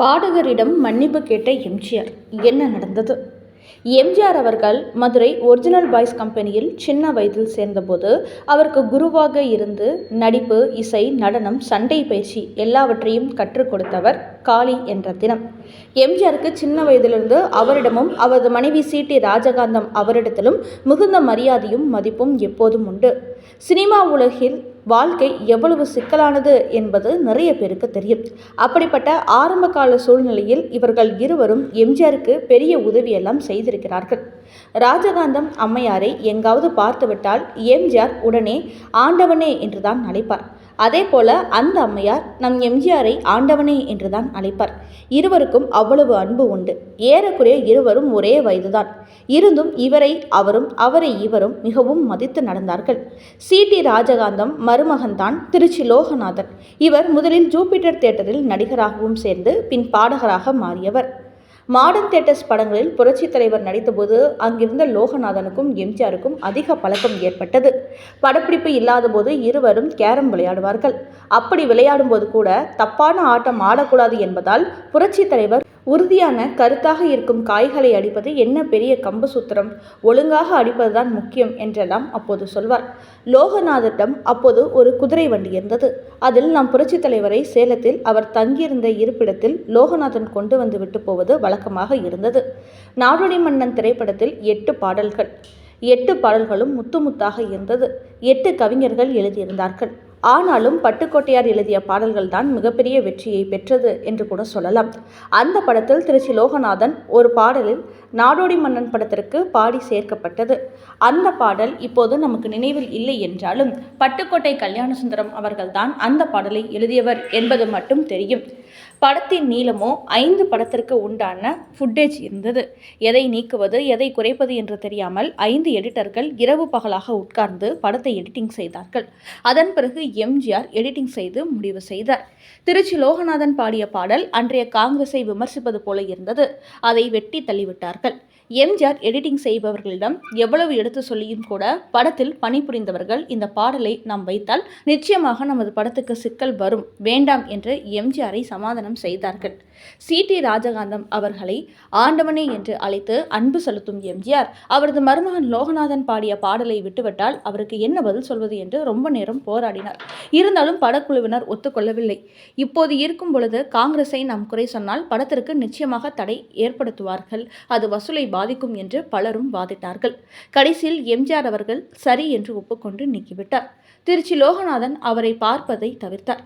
பாடகரிடம் மன்னிப்பு கேட்ட எம்ஜிஆர் என்ன நடந்தது? எம்ஜிஆர் அவர்கள் மதுரை ஒரிஜினல் பாய்ஸ் கம்பெனியில் சின்ன வயதில் சேர்ந்தபோது அவருக்கு குருவாக இருந்து நடிப்பு இசை நடனம் சண்டை பயிற்சி எல்லாவற்றையும் கற்றுக் கொடுத்தவர் காளி என்ற தினம். எம்ஜிஆருக்கு சின்ன வயதிலிருந்து அவரிடமும் அவரது மனைவி சிடி ராஜகாந்தம் அவரிடத்திலும் மிகுந்த மரியாதையும் மதிப்பும் எப்போதும் உண்டு. சினிமா உலகில் வாழ்க்கை எவ்வளவு சிக்கலானது என்பது நிறைய பேருக்கு தெரியும். அப்படிப்பட்ட ஆரம்ப கால சூழ்நிலையில் இவர்கள் இருவரும் எம்ஜிஆருக்கு பெரிய உதவியெல்லாம் செய்திருக்கிறார்கள். ராஜகாந்தம் அம்மையாரை எங்காவது பார்த்துவிட்டால் எம்ஜிஆர் உடனே ஆண்டவனே என்றுதான் நினைப்பார் அதே போல அந்த அம்மையார் நம் எம்ஜிஆரை ஆண்டவனே என்றுதான் அழைப்பார். இருவருக்கும் அவ்வளவு அன்பு உண்டு. ஏறக்குறைய இருவரும் ஒரே வயதுதான். இருந்தும் இவரை அவரும் அவரை இவரும் மிகவும் மதித்து நடந்தார்கள். சிடி ராஜகாந்தம் மருமகன்தான் திருச்சி லோகநாதன். இவர் முதலில் ஜூபிட்டர் தியேட்டரில் நடிகராகவும் சேர்ந்து பின் பாடகராக மாறியவர். மாடர்ன் தேட்டர்ஸ் படங்களில் புரட்சித் தலைவர் நடித்தபோது அங்கிருந்த லோகநாதனுக்கும் எம்ஜிஆருக்கும் அதிக பழக்கம் ஏற்பட்டது. படப்பிடிப்பு இல்லாதபோது இருவரும் கேரம் விளையாடுவார்கள். அப்படி விளையாடும்போது கூட தப்பான ஆட்டம் ஆடக்கூடாது என்பதால் புரட்சித் தலைவர் உறுதியான கருத்தாக இருக்கும் காய்களை அடிப்பது என்ன பெரிய கம்பு சூத்திரம்? ஒழுங்காக அடிப்பதுதான் முக்கியம் என்றெல்லாம் அப்போது சொல்வார். லோகநாதரிடம் அப்போது ஒரு குதிரை வண்டி இருந்தது. அதில் நம் புரட்சித் தலைவரை சேலத்தில் அவர் தங்கியிருந்த இருப்பிடத்தில் லோகநாதன் கொண்டு வந்து விட்டு போவது வழக்கமாக இருந்தது. நாடோடி மன்னன் திரைப்படத்தில் எட்டு பாடல்கள். எட்டு பாடல்களும் முத்து முத்தாக இருந்தது. எட்டு கவிஞர்கள் எழுதியிருந்தார்கள். ஆனாலும் பட்டுக்கோட்டையார் எழுதிய பாடல்கள் தான் மிகப்பெரிய வெற்றியை பெற்றது என்று கூட சொல்லலாம். அந்த படத்தில் திருச்சி லோகநாதன் ஒரு பாடலில் நாடோடி மன்னன் படத்திற்கு பாடி சேர்க்கப்பட்டது. அந்த பாடல் இப்போது நமக்கு நினைவில் இல்லை என்றாலும் பட்டுக்கோட்டை கல்யாணசுந்தரம் அவர்கள்தான் அந்த பாடலை எழுதியவர் என்பது மட்டும் தெரியும். படத்தின் நீளமோ ஐந்து படத்திற்கு உண்டான ஃபுட்டேஜ் இருந்தது. எதை நீக்குவது எதை குறைப்பது என்று தெரியாமல் ஐந்து எடிட்டர்கள் இரவு பகலாக உட்கார்ந்து படத்தை எடிட்டிங் செய்தார்கள். அதன் பிறகு எம்ஜிஆர் எடிட்டிங் செய்து முடிவு செய்தார். திருச்சி லோகநாதன் பாடிய பாடல் அன்றைய காங்கிரஸை விமர்சிப்பது போல இருந்தது. அதை வெட்டி தள்ளிவிட்டார்கள். எம்ஜிஆர் எடிட்டிங் செய்பவர்களிடம் எவ்வளவு எடுத்து சொல்லியும் கூட படத்தில் பணிபுரிந்தவர்கள் இந்த பாடலை நாம் வைத்தால் நிச்சயமாக நமது படத்துக்கு சிக்கல் வரும். வேண்டாம் என்று எம்ஜிஆரை சமாதானம் செய்தார்கள். சிடி ராஜகாந்தம் அவர்களை ஆண்டவனே என்று அழைத்து அன்பு செலுத்தும் எம்ஜிஆர் அவரது மருமகன் லோகநாதன் பாடிய பாடலை விட்டுவிட்டால் அவருக்கு என்ன பதில் சொல்வது என்று ரொம்ப நேரம் போராடினார். இருந்தாலும் படக்குழுவினர் ஒத்துக்கொள்ளவில்லை. இப்போது இருக்கும் பொழுது காங்கிரஸை நாம் குறை சொன்னால் படத்திற்கு நிச்சயமாக தடை ஏற்படுத்துவார்கள். அது வசூலை பாதிக்கும் என்று பலரும் வாதிட்டார்கள். கடைசியில் எம்ஜிஆர் அவர்கள் சரி என்று ஒப்புக்கொண்டு நீக்கிவிட்டார். திருச்சி லோகநாதன் அவரை பார்ப்பதை தவிர்த்தார்.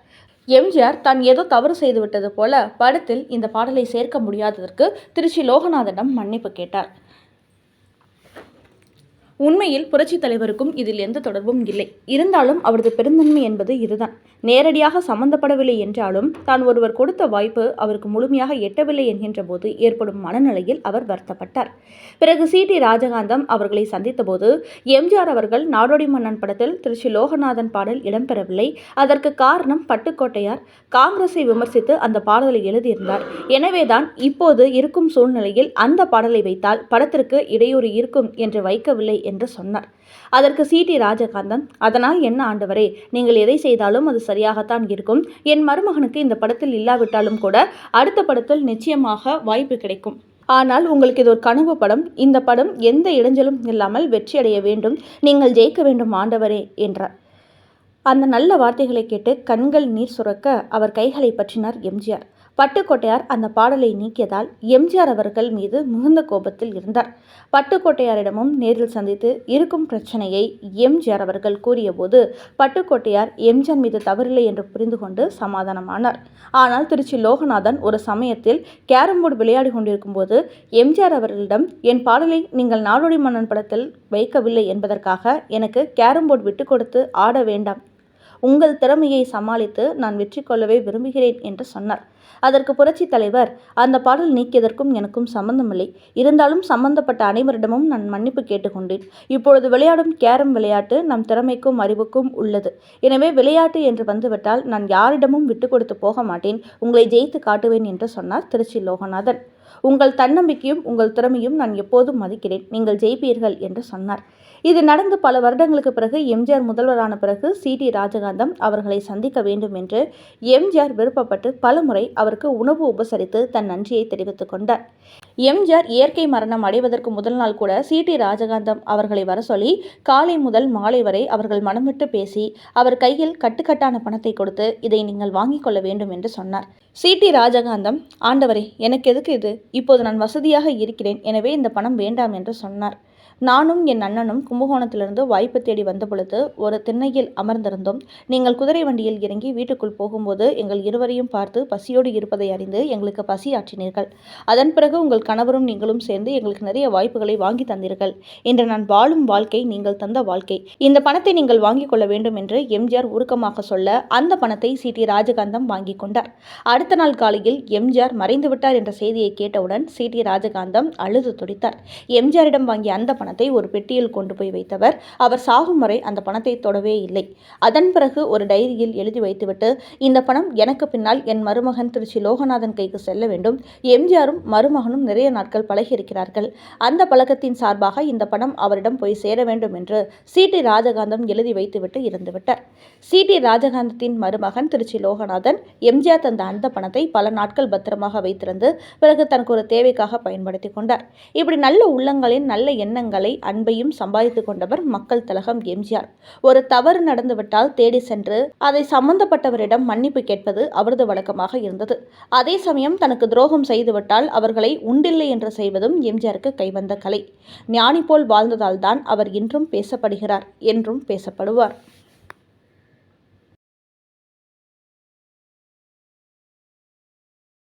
எம்ஜிஆர் தான் ஏதோ தவறு செய்துவிட்டது போல படத்தில் இந்த பாடலை சேர்க்க முடியாததற்கு திருச்சி லோகநாதனிடம் மன்னிப்பு கேட்டார். உண்மையில் புரட்சித் தலைவருக்கும் இதில் எந்த தொடர்பும் இல்லை. இருந்தாலும் அவரது பெருந்தன்மை என்பது இதுதான். நேரடியாக சம்பந்தப்படவில்லை என்றாலும் தான் ஒருவர் கொடுத்த வாய்ப்பு அவருக்கு முழுமையாக எட்டவில்லை என்கின்ற போது ஏற்படும் மனநிலையில் அவர் வருத்தப்பட்டார். பிறகு சி. டி. ராஜகாந்தம் அவர்களை சந்தித்தபோது எம்ஜிஆர் அவர்கள் நாடோடி மன்னன் படத்தில் திருச்சி லோகநாதன் பாடல் இடம்பெறவில்லை. அதற்கு காரணம் பட்டுக்கோட்டையார். காங்கிரஸை விமர்சித்து அந்த பாடலை எழுதியிருந்தார். எனவேதான் இப்போது இருக்கும் சூழ்நிலையில் அந்த பாடலை வைத்தால் படத்திற்கு இடையூறு இருக்கும் என்று வைக்கவில்லை என்று சொன்னார் அதற்கு சிடி ராஜகாந்தன் அதனால் என்ன ஆண்டவரே நீங்கள் எதை செய்தாலும் அது சரியாகத்தான் இருக்கும். என் மருமகனுக்கு இந்த படத்தில் இல்லாவிட்டாலும் கூட அடுத்த படத்தில் நிச்சயமாக வாய்ப்பு கிடைக்கும். ஆனால் உங்களுக்கு இது ஒரு கனவு படம். இந்த படம் எந்த இடைஞ்சலும் இல்லாமல் வெற்றியடைய வேண்டும். நீங்கள் ஜெயிக்க வேண்டும் ஆண்டவரே என்றார். அந்த நல்ல வார்த்தைகளை கேட்டு கண்கள் நீர் சுரக்க அவர் கைகளை பற்றினார் எம்ஜிஆர் பட்டுக்கோட்டையார் அந்த பாடலை நீக்கியதால் எம்ஜிஆர் அவர்கள் மீது மிகுந்த கோபத்தில் இருந்தார். பட்டுக்கோட்டையாரிடமும் நேரில் சந்தித்து இருக்கும் பிரச்சனையை எம்ஜிஆர் அவர்கள் கூறியபோது பட்டுக்கோட்டையார் எம்ஜிஆர் மீது தவறில்லை என்று புரிந்து கொண்டு சமாதானமானார். ஆனால் திருச்சி லோகநாதன் ஒரு சமயத்தில் கேரம் போர்டு விளையாடி கொண்டிருக்கும் போது எம்ஜிஆர் அவர்களிடம் என் பாடலை நீங்கள் நாடோடி மன்னன் படத்தில் வைக்கவில்லை என்பதற்காக எனக்கு கேரம் போர்டு விட்டு கொடுத்து ஆட வேண்டாம். உங்கள் திறமையை சமாளித்து நான் வெற்றி கொள்ளவே விரும்புகிறேன் என்று சொன்னார். அதற்கு புரட்சித் தலைவர் அந்த பாடல் நீக்கியதற்கும் எனக்கும் சம்பந்தமில்லை. இருந்தாலும் சம்பந்தப்பட்ட அனைவரிடமும் நான் மன்னிப்பு கேட்டுக்கொண்டேன். இப்பொழுது விளையாடும் கேரம் விளையாட்டு நம் திறமைக்கும் அறிவுக்கும் உள்ளது. எனவே விளையாட்டு என்று வந்துவிட்டால் நான் யாரிடமும் விட்டு கொடுத்து போக மாட்டேன். உங்களை ஜெயித்து காட்டுவேன் என்று சொன்னார் திருச்சி லோகநாதன். உங்கள் தன்னம்பிக்கையும் உங்கள் திறமையும் நான் எப்போதும் மதிக்கிறேன். நீங்கள் ஜெயிப்பீர்கள் என்று சொன்னார். இது நடந்து பல வருடங்களுக்கு பிறகு எம்ஜிஆர் முதல்வரான பிறகு சி. டி. ராஜகாந்தம் அவர்களை சந்திக்க வேண்டும் என்று எம்ஜிஆர் விருப்பப்பட்டு பலமுறை அவருக்கு உணவு உபசரித்து தன் நன்றியை தெரிவித்துக் கொண்டார். எம்ஜிஆர் இயற்கை மரணம் அடைவதற்கு முதல் நாள் கூட சிடி ராஜகாந்தம் அவர்களை வர சொல்லி காலை முதல் மாலை வரை அவர்கள் மனமிட்டு பேசி அவர் கையில் கட்டுக்கட்டான பணத்தை கொடுத்து இதை நீங்கள் வாங்கிக் கொள்ள வேண்டும் என்று சொன்னார். சிடி ராஜகாந்தம் ஆண்டவரே எனக்கு எதுக்கு இது? இப்போது நான் வசதியாக இருக்கிறேன். எனவே இந்த பணம் வேண்டாம் என்று சொன்னார். நானும் என் அண்ணனும் கும்பகோணத்திலிருந்து வாய்ப்பு தேடி வந்த பொழுது ஒரு திண்ணையில் அமர்ந்திருந்தோம். நீங்கள் குதிரை வண்டியில் இறங்கி வீட்டுக்குள் போகும்போது எங்கள் இருவரையும் பார்த்து பசியோடு இருப்பதை அறிந்து எங்களுக்கு பசி ஆற்றினீர்கள். அதன் பிறகு உங்கள் கணவரும் நீங்களும் சேர்ந்து எங்களுக்கு நிறைய வாய்ப்புகளை வாங்கி தந்தீர்கள். இன்று நான் வாழும் வாழ்க்கை நீங்கள் தந்த வாழ்க்கை. இந்த பணத்தை நீங்கள் வாங்கிக் கொள்ள வேண்டும் என்று எம்ஜிஆர் உருக்கமாக சொல்ல அந்த பணத்தை சிடி ராஜகாந்தம் வாங்கிக் கொண்டார். அடுத்த நாள் காலையில் எம்ஜிஆர் மறைந்து விட்டார் என்ற செய்தியை கேட்டவுடன் சிடி ராஜகாந்தம் அழுது துடித்தார். எம்ஜிஆரிடம் வாங்கிய அந்த பணத்தை ஒரு பெட்டியில் கொண்டு போய் வைத்தவர். அவர் சாகும் வரை அந்த பணத்தை தொடவே இல்லை. அதன் பிறகு ஒரு டைரியில் எழுதி வைத்துவிட்டு இந்த பணம் எனக்கு பின்னால் என் மருமகன் திருச்சி லோகநாதன் கைக்கு செல்ல வேண்டும். எம்ஜிஆரும் மருமகனும் நிறைய நாட்கள் பழகியிருக்கிறார்கள். அந்த பழக்கத்தின் சார்பாக இந்த பணம் அவரிடம் போய் சேர வேண்டும் என்று சிடி ராஜகாந்தம் எழுதி வைத்துவிட்டு இருந்துவிட்டார் சிடி ராஜகாந்தத்தின் மருமகன் திருச்சி லோகநாதன் எம்ஜிஆர் தந்த அந்த பணத்தை பல நாட்கள் பத்திரமாக வைத்திருந்து பிறகு தனக்கு ஒரு தேவைக்காக பயன்படுத்தி கொண்டார். இப்படி நல்ல உள்ளங்களின் நல்ல எண்ணங்கள் அன்பையும் சம்பாதித்து கொண்டவர் மக்கள் தலகம் எம்ஜிஆர். ஒரு தவறு நடந்துவிட்டால் தேடி சென்று அதை சம்பந்தப்பட்டவரிடம் மன்னிப்பு கேட்பது அவரது வழக்கமாக இருந்தது. அதே சமயம் தனக்கு துரோகம் செய்துவிட்டால் அவர்களை உண்டில்லை என்று செய்வதும் எம்ஜிஆருக்கு கைவந்த கலை. ஞானி போல் வாழ்ந்ததால்தான் அவர் இன்றும் பேசப்படுகிறார் என்றும் பேசப்படுவார்.